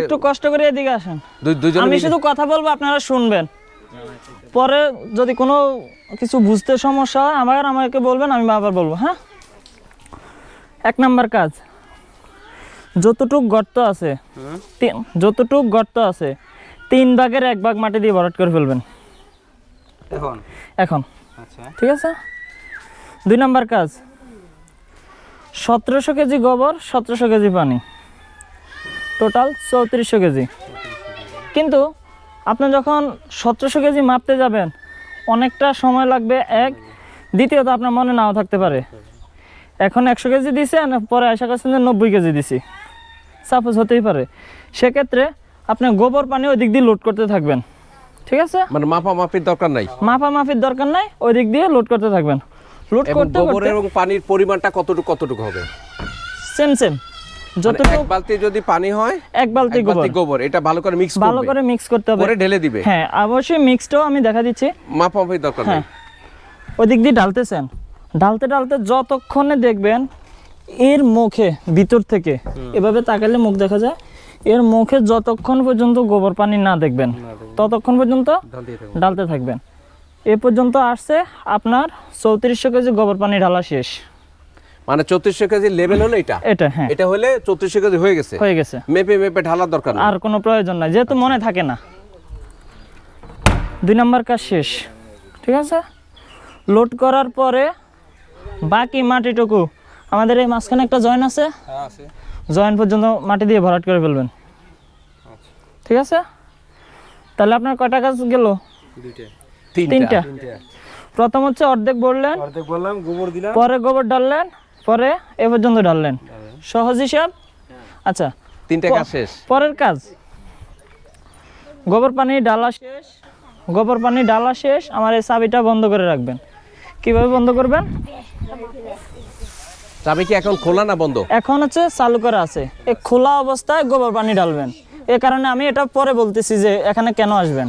একটু কষ্ট করে এদিকে আসেন। আমি শুধু কথা বলব আপনারা শুনবেন। পরে যদি কোনো কিছু বুঝতে সমস্যা হয় আমার আমাকে বলবেন আমি আবার বলব হ্যাঁ? এক নাম্বার কাজ। যতটুক গর্ত আছে যতটুক গর্ত আছে তিন ভাগের এক ভাগ মাটি দিয়ে ভরাট করে ফেলবেন। এখন? এখন। আচ্ছা। ঠিক আছে? দুই নাম্বার কাজ। সতেরোশো কেজি গোবর সতেরোশো কেজি পানি। টোটাল চৌত্রিশশো কেজি। কিন্তু আপনি যখন সতেরোশো কেজি মাপতে যাবেন অনেকটা সময় লাগবে এক দ্বিতীয়ত আপনার মনে নাও থাকতে পারে। এখন একশো কেজি দিছে আর পরে আশা করছেন যে নব্বই কেজি দিছি। সাপোজ হতেই পারে। সেক্ষেত্রে আপনি গোবর পানি ওই দিক দিয়ে লোড করতে থাকবেন। ঠিক আছে? মানে মাপা মাপির দরকার নাই? মাপা মাপির দরকার নাই ওই দিক দিয়ে লোড করতে থাকবেন। লোড করতে গোবর এবং পানির পরিমাণটা কতটুকু কতটুকু হবে? Same same. যতটুকু এক বালতি যদি পানি হয় এক বালতি গোবর। গোবর এটা ভালো করে মিক্স ভালো করে মিক্স করতে হবে। করে ঢেলে দিবে। হ্যাঁ অবশ্যই মিক্সটাও আমি দেখা দিচ্ছি। মাপা মাপির দরকার হ্যাঁ নেই। ওই দিক দিয়ে ঢালতেছেন। ঢালতে ঢালতে যতক্ষণে দেখবেন এর মুখে ভিতর থেকে এভাবে তাকালে মুখ দেখা যায় এর মুখে যতক্ষণ পর্যন্ত গোবর পানি না দেখবেন ততক্ষণ পর্যন্ত ঢালতে থাকবেন। এ পর্যন্ত আসছে আপনার চৌত্রিশশো কেজি গোবর পানি ঢালা শেষ। মানে চৌত্রিশশো কেজি লেভেল হলো এটা। এটা হ্যাঁ। এটা হলে চৌত্রিশশো কেজি হয়ে গেছে। হয়ে গেছে। মেপে মেপে ঢালার দরকার নেই। আর কোনো প্রয়োজন নাই যেহেতু মনে থাকে না। দুই নম্বর কাজ শেষ ঠিক আছে? লোড করার পরে বাকি মাটিটুকু আমাদের এই মাঝখানে একটা জয়েন আছে? হ্যাঁ জয়েন পর্যন্ত মাটি দিয়ে ভরাট করে ফেলবেন। ঠিক আছে? তাহলে আপনার কয়টা কাজ গেল? তিনটা। প্রথম হচ্ছে অর্ধেক বললেন অর্ধেক বললাম গোবর দিলাম। পরে গোবর ডাললেন পরে এ পর্যন্ত ঢাললেন। সহজ হিসাব? আচ্ছা তিনটা কাজ শেষ। পরের কাজ। গোবর পানি ডালা শেষ। গোবর পানি ডালা শেষ। আমার এই চাবিটা বন্ধ করে রাখবেন। কীভাবে বন্ধ করবেন? চাবি কি এখন খোলা না বন্ধ? এখন হচ্ছে চালু করা আছে। এই খোলা অবস্থায় গোবর পানি ডালবেন এ কারণে আমি এটা পরে বলতেছি যে এখানে কেন আসবেন?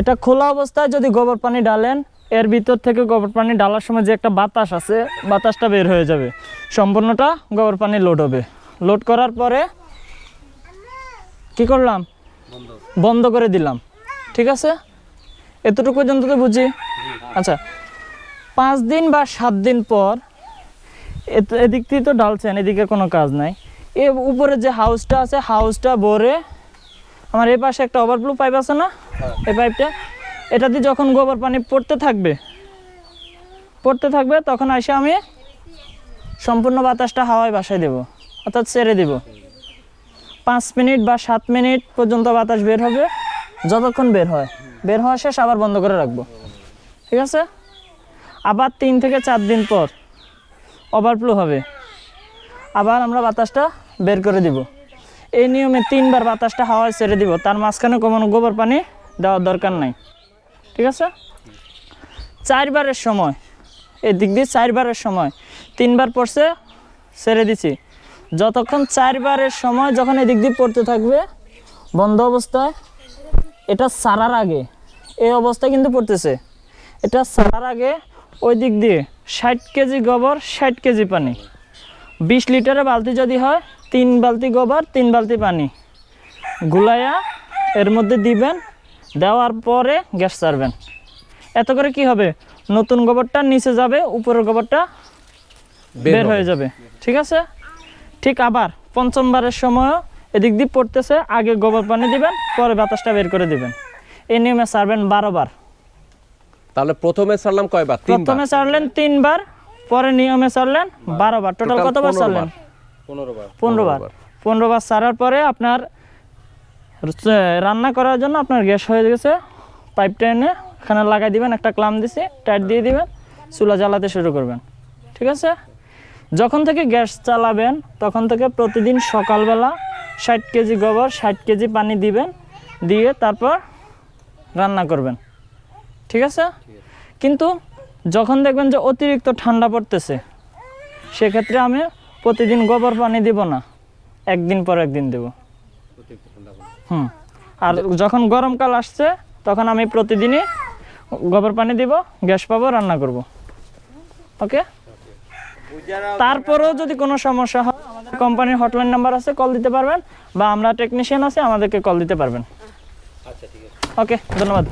এটা খোলা অবস্থায় যদি গোবর পানি ডালেন এর ভিতর থেকে গোবর পানি ডালার সময় যে একটা বাতাস আছে বাতাসটা বের হয়ে যাবে। সম্পূর্ণটা গোবর পানি লোড হবে। লোড করার পরে কি করলাম? বন্ধ করে দিলাম। ঠিক আছে? এতটুকু পর্যন্ত তো বুঝি? আচ্ছা। পাঁচ দিন বা সাত দিন পর এদিক থেকে তো ডালছেন এদিকে কোনো কাজ নাই। এ উপরে যে হাউসটা আছে হাউসটা ভরে আমার এই পাশে একটা ওভারফ্লো পাইপ আছে না? এই পাইপটা এটা দিয়ে যখন গোবর পানি পড়তে থাকবে পড়তে থাকবে, তখন এসে আমি সম্পূর্ণ বাতাসটা হাওয়ায় বাসায় দেব, অর্থাৎ ছেড়ে দেব। পাঁচ মিনিট বা সাত মিনিট পর্যন্ত বাতাস বের হবে, যতক্ষণ বের হয়। বের হওয়া শেষ, আবার বন্ধ করে রাখব। ঠিক আছে? আবার তিন থেকে চার দিন পর ওভারফ্লো হবে। আবার আমরা বাতাসটা বের করে দিব। এই নিয়মে তিনবার বাতাসটা হাওয়ায় ছেড়ে দিব। তার মাঝখানে কোনো গোবর পানি দেওয়ার দরকার নাই। ঠিক আছে? চারবারের সময়, এই দিক দিয়ে চারবারের সময়, তিনবার পড়ছে, ছেড়ে দিছি। যতক্ষণ চারবারের সময় যখন এদিক দিয়ে পড়তে থাকবে, বন্ধ অবস্থায়, এটা সারার আগে, এই অবস্থায় কিন্তু পড়তেছে। এটা সারার আগে ওই দিক দিয়ে ষাট কেজি গোবর, ষাট কেজি পানি। বিশ লিটারের বালতি যদি হয়, তিন বালতি গোবর, তিন বালতি পানি। গুলাইয়া এর মধ্যে দিবেন দেওয়ার পরে গ্যাস ছাড়বেন। এত করে কি হবে? নতুন গোবরটা নিচে যাবে উপরের গোবরটা বের হয়ে যাবে। ঠিক আছে? ঠিক আবার পঞ্চমবারের সময়ও এদিক দিয়ে পড়তেছে আগে গোবর পানি দিবেন পরে বাতাসটা বের করে দিবেন। এই নিয়মে ছাড়বেন বারো বার। তাহলে প্রথমে ছাড়লাম কয়বার প্রথমে ছাড়লেন তিনবার পরে নিয়মে ছাড়লেন বারো বার। টোটাল কতবার 15 ছাড়লেন? পনেরো বার। পনেরো বার। পনেরো বার ছাড়ার পরে আপনার রান্না করার জন্য আপনার গ্যাস হয়ে গেছে পাইপটা এনে এখানে লাগাই দিবেন, একটা ক্লাম দিছি টাইট দিয়ে দিবেন, চুলা জ্বালাতে শুরু করবেন, ঠিক আছে? যখন থেকে গ্যাস চালাবেন, তখন থেকে প্রতিদিন সকালবেলা ষাট কেজি গোবর, ষাট কেজি পানি দিবেন, দিয়ে তারপর রান্না করবেন, ঠিক আছে? কিন্তু যখন দেখবেন যে অতিরিক্ত ঠান্ডা পড়তেছে, সেক্ষেত্রে আমি প্রতিদিন গোবর পানি দিব না, একদিন পর একদিন দেব। হুম। আর যখন গরমকাল আসছে তখন আমি প্রতিদিনই গোবর পানি দিব গ্যাস পাবো রান্না করব। ওকে? তারপরেও যদি কোনো সমস্যা হয় আমাদের কোম্পানির হটলাইন নাম্বার আছে কল দিতে পারবেন বা আমরা টেকনিশিয়ান আছে আমাদেরকে কল দিতে পারবেন। আচ্ছা ঠিক আছে। ওকে ধন্যবাদ।